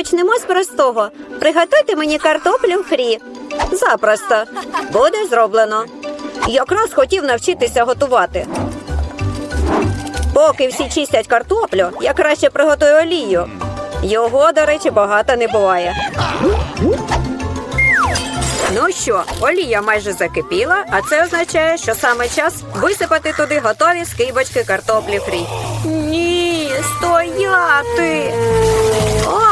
Почнемо з простого. Приготуйте мені картоплю фрі. Запросто. Буде зроблено. Якраз хотів навчитися готувати. Поки всі чистять картоплю, я краще приготую олію. Його, до речі, багато не буває. Ну що, олія майже закипіла, а це означає, що саме час висипати туди готові скибочки картоплі фрі. Ні, стояти.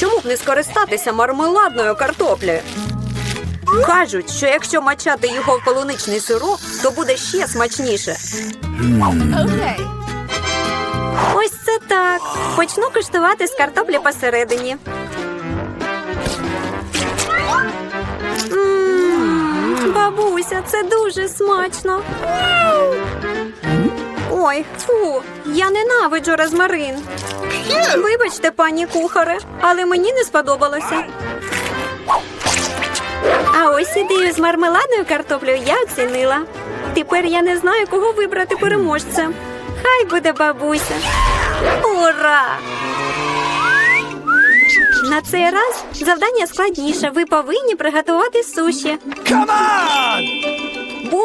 Чому б не скористатися мармеладною картоплею? Кажуть, що якщо мачати його в полуничний сироп, то буде ще смачніше. Okay. Ось це так. Почну куштувати з картоплі посередині. М, Бабуся, це дуже смачно. Ой, фу, я ненавиджу розмарин. Вибачте, пані кухаре, але мені не сподобалося. А ось ідею з мармеладною картоплею я оцінила. Тепер я не знаю, кого вибрати переможцем. Хай буде бабуся. Ура! На цей раз завдання складніше. Ви повинні приготувати суші.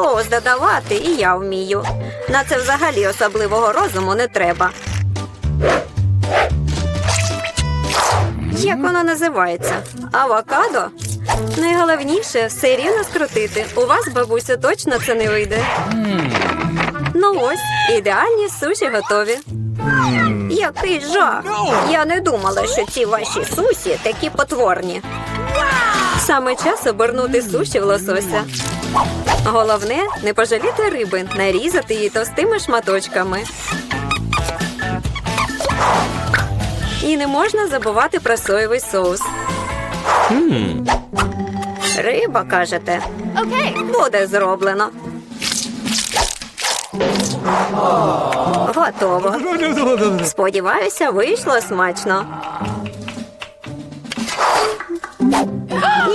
Соус додавати і я вмію. На це взагалі особливого розуму не треба. Як воно називається? Авокадо? Найголовніше все рівно скрутити. У вас, бабусю, точно це не вийде. Ну ось, ідеальні суші готові. Який жах! Я не думала, що ці ваші сусі такі потворні. Саме час обернути суші в лосося. Головне не пожаліти риби, нарізати її товстими шматочками. І не можна забувати про соєвий соус. Риба, кажете, Okay. буде зроблено. Готово. Сподіваюся, вийшло смачно.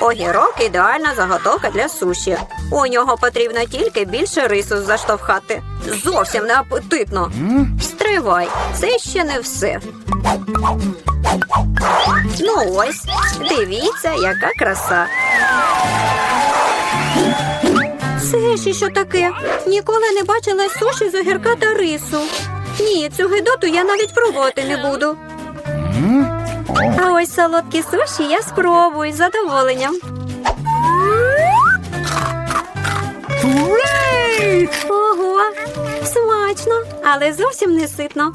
Огірок ідеальна заготовка для суші. У нього потрібно тільки більше рису заштовхати. Зовсім не апетитно. Стривай, це ще не все. Ну ось, дивіться, яка краса. Це ще що таке? Ніколи не бачила суші з огірка та рису. Ні, цю гидоту я навіть пробувати не буду. А ось солодкі суші я спробую з задоволенням. Ого, смачно, але зовсім не ситно.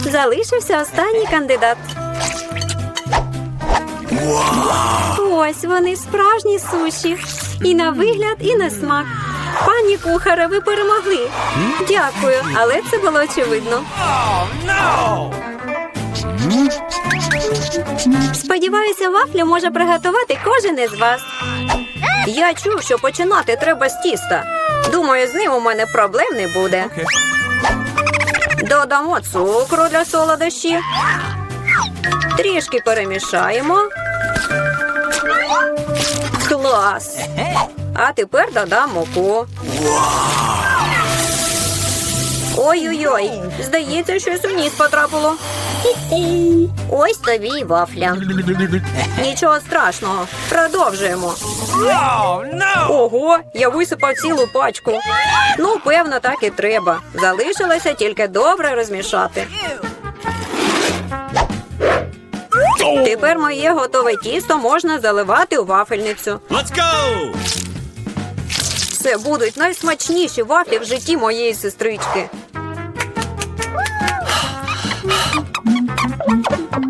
Залишився останній кандидат. Ось вони справжні суші. І на вигляд, і на смак. Пані кухаре, ви перемогли. Дякую, але це було очевидно. Сподіваюся, вафлю може приготувати кожен із вас. Я чув, що починати треба з тіста. Думаю, з ним у мене проблем не буде. Додамо цукру для солодощі. Трішки перемішаємо. Клас! А тепер додам муку. Ой-ой-ой, здається, щось у ніс потрапило. Ось тобі й вафля. Нічого страшного. Продовжуємо. Ого, я висипав цілу пачку. Ну, певно, так і треба. Залишилося тільки добре розмішати. Тепер моє готове тісто можна заливати у вафельницю. Let's go! Це будуть найсмачніші вафлі в житті моєї сестрички.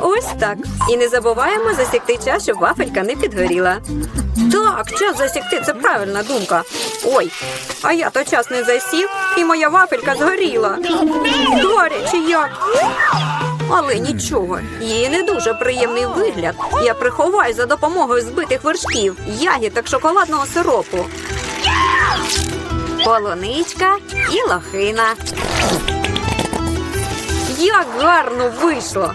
Ось так. І не забуваємо засікти час, щоб вафелька не підгоріла. Так, час засікти це правильна думка. Ой, а я то час не засік, і моя вафелька згоріла. Гаряче як. Але нічого, її не дуже приємний вигляд. Я приховаю за допомогою збитих вершків, ягід та шоколадного сиропу. Полуничка і лохина. Як гарно вийшло!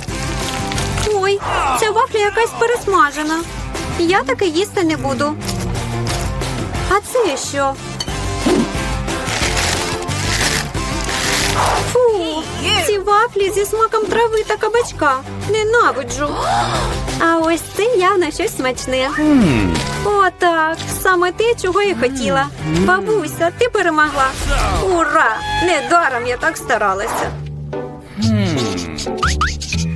Ой, ця вафля якась пересмажена. Я таке їсти не буду. А це що? Фу, ці вафлі зі смаком трави та кабачка. Ненавиджу. А ось це явно щось смачне. Отак, саме те, чого я хотіла. Бабуся, ти перемогла. Ура! Недаром я так старалася.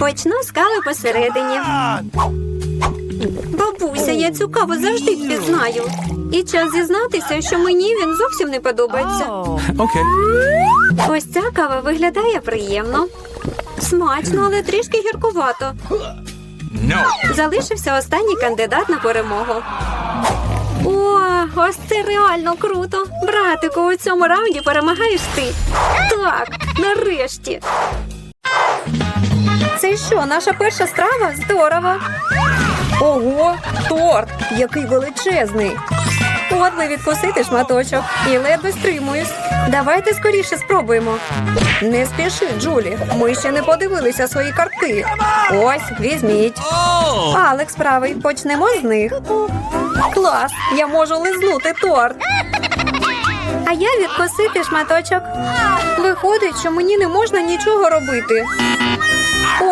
Почну з кави посередині. Бабуся, я цю каву завжди впізнаю. І час зізнатися, що мені він зовсім не подобається. Okay. Ось ця кава виглядає приємно. Смачно, але трішки гіркувато. No. Залишився останній кандидат на перемогу. О, ось це реально круто. Братику, у цьому раунді перемагаєш ти. Так, нарешті. Це що, наша перша страва? Здорово. Ого, торт, який величезний. От би відкусити шматочок і ледве стримуюсь. Давайте скоріше спробуємо. Не спіши, Джулі. Ми ще не подивилися свої картки. Ось, візьміть. Алекс правий, почнемо з них. Клас, я можу лизнути торт. А я відкусити шматочок. Виходить, що мені не можна нічого робити.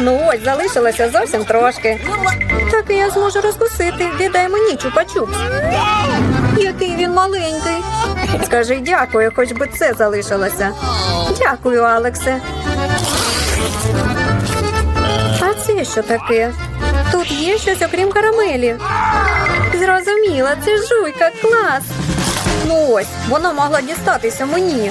Ну ось, залишилося зовсім трошки. Так і я зможу розкусити. Віддай мені чупа-чупс. Який він маленький. Скажи дякую, хоч би це залишилося. Дякую, Алексе. А це що таке? Тут є щось окрім карамелі. Зрозуміла, це жуйка, клас. Ну ось, вона могла дістатися мені.